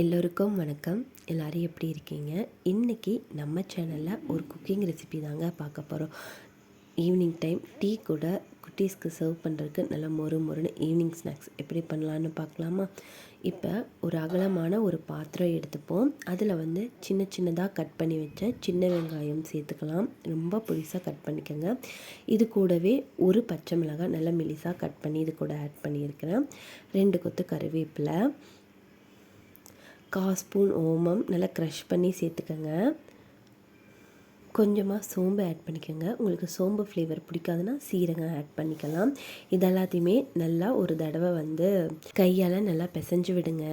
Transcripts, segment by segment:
எல்லோருக்கும் வணக்கம். எல்லோரும் எப்படி இருக்கீங்க? இன்றைக்கி நம்ம சேனலில் ஒரு குக்கிங் ரெசிபி தாங்க பார்க்க போகிறோம் ஈவினிங் டைம் டீ கூட குட்டீஸ்க்கு சர்வ் பண்ணுறதுக்கு நல்ல மொறு மொறுன்னு ஈவினிங் ஸ்நாக்ஸ் எப்படி பண்ணலான்னு பார்க்கலாமா? இப்போ ஒரு அகலமான ஒரு பாத்திரம் எடுத்துப்போம். அதில் வந்து சின்ன சின்னதாக கட் பண்ணி வச்ச சின்ன வெங்காயம் சேர்த்துக்கலாம். ரொம்ப புதுசாக கட் பண்ணிக்கோங்க. இது கூடவே ஒரு பச்சை மிளகாய் நல்லா மெலிசாக கட் பண்ணி இது கூட ஆட் பண்ணியிருக்கிறேன். ரெண்டு கொத்து கருவேப்பிலை. கால் ஸ்பூன் ஓமம் நல்லா க்ரஷ் பண்ணி சேர்த்துக்கோங்க. கொஞ்சமாக சோம்பு ஆட் பண்ணிக்கோங்க. உங்களுக்கு சோம்பு ஃப்ளேவர் பிடிக்காதுன்னா சீரகம் ஆட் பண்ணிக்கலாம். இதெல்லாத்தையுமே நல்லா ஒரு தடவை வந்து கையால் நல்லா பிசைஞ்சு விடுங்க.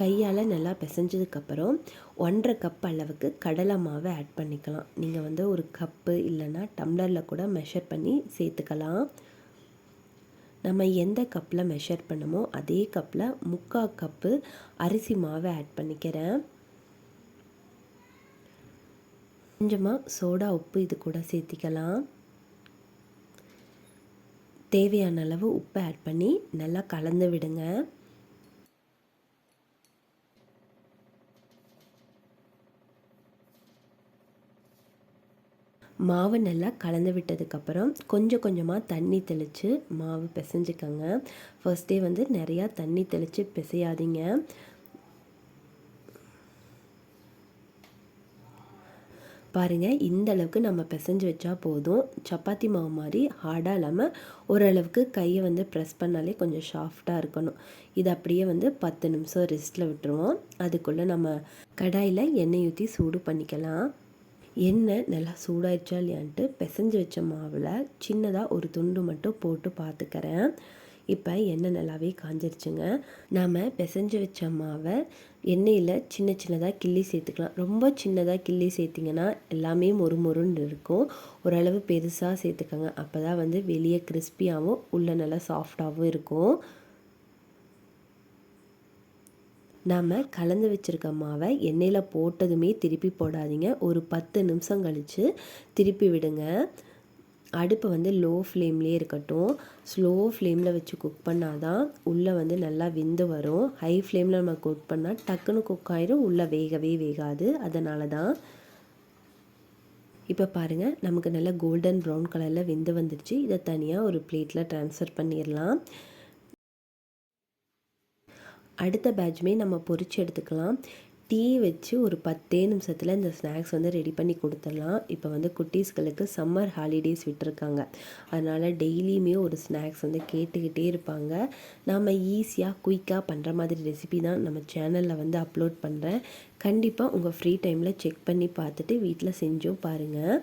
கையால் நல்லா பிசைஞ்சதுக்கப்புறம் ஒன்றரை கப் அளவுக்கு கடலை மாவை ஆட் பண்ணிக்கலாம். நீங்கள் வந்து ஒரு கப்பு இல்லைன்னா டம்ளரில் கூட மெஷர் பண்ணி சேர்த்துக்கலாம். நம்ம எந்த கப்பில் மெஷர் பண்ணமோ அதே கப்பில் முக்கால் கப்பு அரிசி மாவை ஆட் பண்ணிக்கிறேன். கொஞ்சமாக சோடா உப்பு இது கூட சேர்த்திக்கலாம். தேவையான அளவு உப்பை ஆட் பண்ணி நல்லா கலந்து விடுங்க. மாவு நல்லா கலந்து விட்டதுக்கப்புறம் கொஞ்சம் கொஞ்சமாக தண்ணி தெளித்து மாவு பிசைஞ்சிக்கோங்க. ஃபர்ஸ்டே வந்து நிறையா தண்ணி தெளித்து பிசையாதீங்க. பாருங்கள் இந்த அளவுக்கு நம்ம பிசைஞ்சு வச்சா போதும். சப்பாத்தி மாவு மாதிரி ஹார்டாக இல்லாமல் ஓரளவுக்கு கையை வந்து ப்ரெஸ் பண்ணாலே கொஞ்சம் சாஃப்டாக இருக்கணும். இது அப்படியே வந்து பத்து நிமிஷம் ரெஸ்ட்டில் விட்டுருவோம். அதுக்குள்ளே நம்ம கடாயில் எண்ணெய் ஊற்றி சூடு பண்ணிக்கலாம். எண்ணெய் நல்லா சூடாயிடுச்சா இல்லையான்ட்டு பிசைஞ்சு வச்ச மாவில் சின்னதாக ஒரு துண்டு மட்டும் போட்டு பார்த்துக்கிறேன் இப்போ எண்ணெய் நல்லாவே காஞ்சிருச்சுங்க. நாம் பிசைஞ்சு வச்ச மாவை எண்ணெயில் சின்ன சின்னதாக கிள்ளி சேர்த்துக்கலாம். ரொம்ப சின்னதாக கிள்ளி சேர்த்திங்கன்னா எல்லாமே மொறு மொறுன்னு இருக்கும். ஓரளவு பெருசாக சேர்த்துக்கோங்க. அப்போ தான் வந்து வெளியே கிறிஸ்பியாகவும் உள்ளே நல்லா சாஃப்டாகவும் இருக்கும். நாம் கலந்து வச்சுருக்க மாவை எண்ணெயில் போட்டதுமே திருப்பி போடாதீங்க. ஒரு பத்து நிமிஷம் கழித்து திருப்பி விடுங்க. அடுப்பு வந்து லோ ஃப்ளேம்லேயே இருக்கட்டும். ஸ்லோ ஃப்ளேமில் வச்சு குக் பண்ணால் தான் உள்ளே வந்து நல்லா விந்து வரும். ஹை ஃப்ளேமில் நம்ம குக் பண்ணால் டக்குன்னு குக் ஆயிரும். உள்ளே வேகவே வேகாது. அதனால தான் இப்போ பாருங்கள் நமக்கு நல்லா கோல்டன் ப்ரௌன் கலரில் வெந்து வந்துடுச்சு இதை தனியாக ஒரு பிளேட்டில் ட்ரான்ஸ்ஃபர் பண்ணிடலாம். அடுத்த பேட்ச்மே நம்ம பொறிச்சு எடுத்துக்கலாம். டீ வச்சு ஒரு பத்தே நிமிஷத்தில் இந்த ஸ்நாக்ஸ் வந்து ரெடி பண்ணி கொடுத்துடலாம். இப்போ வந்து குட்டீஸ்களுக்கு சம்மர் ஹாலிடேஸ் விட்டுருக்காங்க. அதனால் டெய்லியுமே ஒரு ஸ்நாக்ஸ் வந்து கேட்டுக்கிட்டே இருப்பாங்க. நாம் ஈஸியாக குயிக்காக பண்ணுற மாதிரி ரெசிபி தான் நம்ம சேனலில் வந்து அப்லோட் பண்ணுறேன் கண்டிப்பாக உங்கள் ஃப்ரீ டைமில் செக் பண்ணி பார்த்துட்டு வீட்டில் செஞ்சும் பாருங்கள்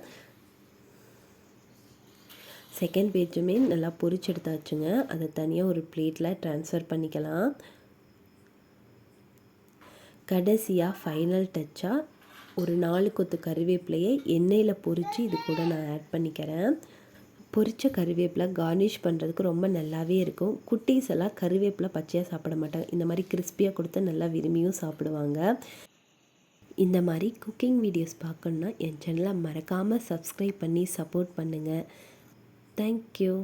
செகண்ட் பேஜுமே நல்லா பொறிச்சு எடுத்தாச்சுங்க. அதை தனியாக ஒரு பிளேட்டில் ட்ரான்ஸ்ஃபர் பண்ணிக்கலாம். கடைசியாக ஃபைனல் டச்சாக ஒரு நாலு கொத்து கருவேப்பிலையை எண்ணெயில் பொறித்து இது கூட நான் ஆட் பண்ணிக்கிறேன். பொரித்த கருவேப்பிலை கார்னிஷ் பண்ணுறதுக்கு ரொம்ப நல்லாவே இருக்கும். குட்டீஸ் எல்லாம் கருவேப்பிலை பச்சையாக சாப்பிட மாட்டாங்க. இந்த மாதிரி கிறிஸ்பியாக கொடுத்து நல்லா விரும்பியும் சாப்பிடுவாங்க. இந்த மாதிரி குக்கிங் வீடியோஸ் பார்க்கணுன்னா என் சேனலை மறக்காமல் சப்ஸ்கிரைப் பண்ணி சப்போர்ட் பண்ணுங்கள் தேங்க்யூ